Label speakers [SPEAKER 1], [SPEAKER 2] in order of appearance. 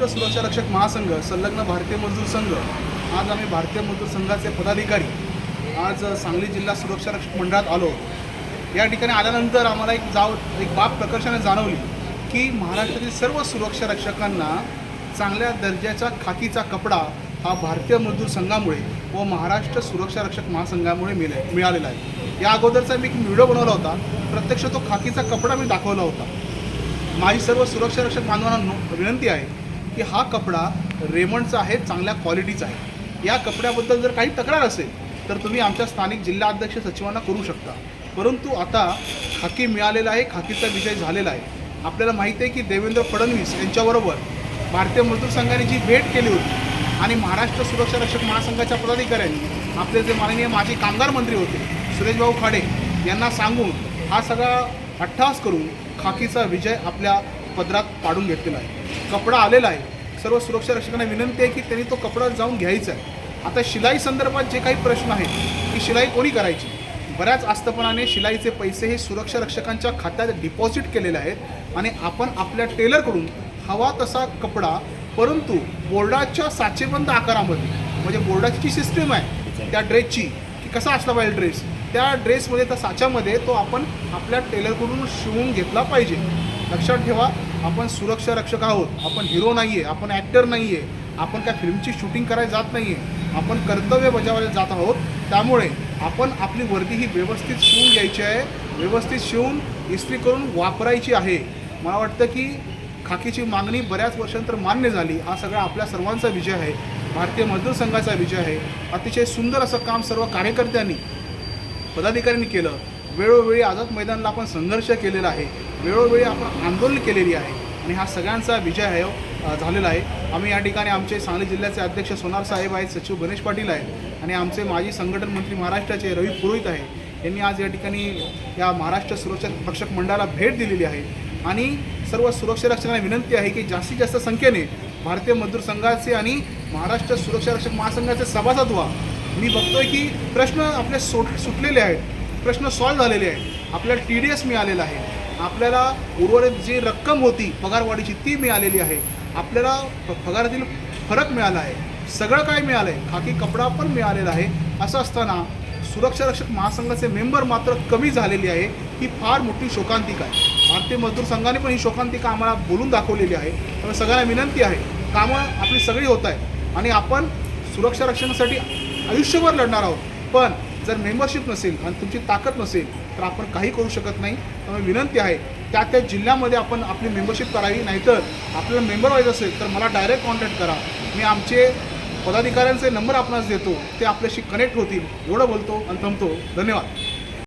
[SPEAKER 1] महाराष्ट्र सुरक्षा रक्षक महासंघ संलग्न भारतीय मजदूर संघ आज आम्ही भारतीय मजदूर संघाचे पदाधिकारी आज सांगली जिल्हा सुरक्षा रक्षक मंडळात आलो. या ठिकाणी आल्यानंतर आम्हाला एक जाव एक बाब प्रकर्षाने जाणवली की महाराष्ट्रातील सर्व सुरक्षा रक्षकांना चांगल्या दर्जाचा खाकीचा कपडा हा भारतीय मजदूर संघामुळे व महाराष्ट्र सुरक्षा रक्षक महासंघामुळे मिळे मिळालेला आहे. या अगोदरचा मी एक व्हिडिओ बनवला होता. प्रत्यक्ष तो खाकीचा कपडा मी दाखवला होता. माझी सर्व सुरक्षा रक्षक बांधवांना विनंती आहे की हा कपडा रेमंडचा आहे चांगल्या क्वालिटीचा आहे. या कपड्याबद्दल जर काही तक्रार असेल तर तुम्ही आमच्या स्थानिक जिल्हा अध्यक्ष सचिवांना करू शकता. परंतु आता खाकी मिळालेला आहे खाकीचा विजय झालेला आहे. आपल्याला माहिती आहे की देवेंद्र फडणवीस यांच्याबरोबर भारतीय मजदूर संघाने जी भेट केली होती आणि महाराष्ट्र सुरक्षा रक्षक महासंघाच्या पदाधिकाऱ्यांनी आपले जे माननीय माजी कामगार मंत्री होते सुरेशभाऊ खाडे यांना सांगून हा सगळा अट्टहास करून खाकीचा विजय आपल्या पदरात पाडून घेतलेला आहे. कपडा आलेला आहे. सर्व सुरक्षा रक्षकांना विनंती आहे की त्यांनी तो कपडा जाऊन घ्यायचा आहे. आता शिलाई संदर्भात जे काही प्रश्न आहेत की शिलाई कोणी करायची? बऱ्याच आस्थपणाने शिलाईचे पैसे हे सुरक्षा रक्षकांच्या खात्यात डिपॉझिट केलेले आहेत आणि आपण आपल्या टेलरकडून हवा तसा कपडा परंतु बोर्डाच्या साचेबंद आकारामध्ये म्हणजे बोर्डाची जी सिस्टीम आहे त्या ड्रेसची की कसा असला पाहिजे ड्रेस त्या ड्रेसमध्ये त्या साच्यामध्ये तो आपण आपल्या टेलरकडून शिवून घेतला पाहिजे. लक्षात ठेवा आपण सुरक्षा रक्षक आहोत. आपण हिरो नाही आहे आपण ॲक्टर नाही आहे आपण काय फिल्मची शूटिंग करायला जात नाही आहे आपण कर्तव्य बजावायला जात आहोत. त्यामुळे आपण आपली वर्दी ही व्यवस्थित शिवून घ्यायची आहे व्यवस्थित शिवून इस्त्री करून वापरायची आहे. मला वाटतं की खाकीची मागणी बऱ्याच वर्षांतर मान्य झाली. हा सगळा आपल्या सर्वांचा विजय आहे. भारतीय मजदूर संघाचा विजय आहे. अतिशय सुंदर असं काम सर्व कार्यकर्त्यांनी पदाधिकाऱ्यांनी केलं. वेळोवेळी आझाद मैदानाला आपण संघर्ष केलेला आहे. वेळोवेळी आपण आंदोलन केलेली आहे आणि हा सगळ्यांचा विजय आहे झालेला आहे. आम्ही या ठिकाणी आमचे सांगली जिल्ह्याचे अध्यक्ष सोनार साहेब आहेत सचिव गणेश पाटील आहेत आणि आमचे माजी संघटन मंत्री महाराष्ट्राचे रवी पुरोहित आहे यांनी आज या ठिकाणी या महाराष्ट्र सुरक्षा रक्षक मंडळाला भेट दिलेली आहे. आणि सर्व सुरक्षा रक्षकांना विनंती आहे की जास्तीत जास्त संख्येने भारतीय मजदूर संघाचे आणि महाराष्ट्र सुरक्षा रक्षक महासंघाचे सभासद व्हा. मी बघतोय की प्रश्न आपले सोट सुटलेले आहेत प्रश्न सॉल्व्ह झालेले आहेत. आपल्याला टी डी एस मिळालेला आहे. आपल्याला उर्वरित जी रक्कम होती पगारवाढीची ती मिळालेली आहे. आपल्याला पगारातील फरक मिळाला आहे. सगळं काय मिळालं आहे खाकी कपडा पण मिळालेला आहे. असं असताना सुरक्षा रक्षक महासंघाचे मेंबर मात्र कमी झालेली आहे. ही फार मोठी शोकांतिका आहे. भारतीय मजदूर संघाने पण ही शोकांतिका आम्हाला बोलून दाखवलेली आहे. त्यामुळे सगळ्यांना विनंती आहे. कामं आपली सगळी होत आहे आणि आपण सुरक्षा रक्षणासाठी आयुष्यभर लढणार आहोत. पण जर मेंबरशिप नसेल आणि तुमची ताकद नसेल तर आपण काही करू शकत नाही. त्यामुळे विनंती आहे त्या त्या जिल्ह्यामध्ये आपण आपली मेंबरशिप करावी. नाहीतर आपल्याला मेंबर व्हायचं असेल तर मला डायरेक्ट कॉन्टॅक्ट करा. मी आमचे पदाधिकाऱ्यांचे नंबर आपणास देतो. ते आपल्याशी कनेक्ट होतील. एवढं बोलतो आणि थांबतो. धन्यवाद.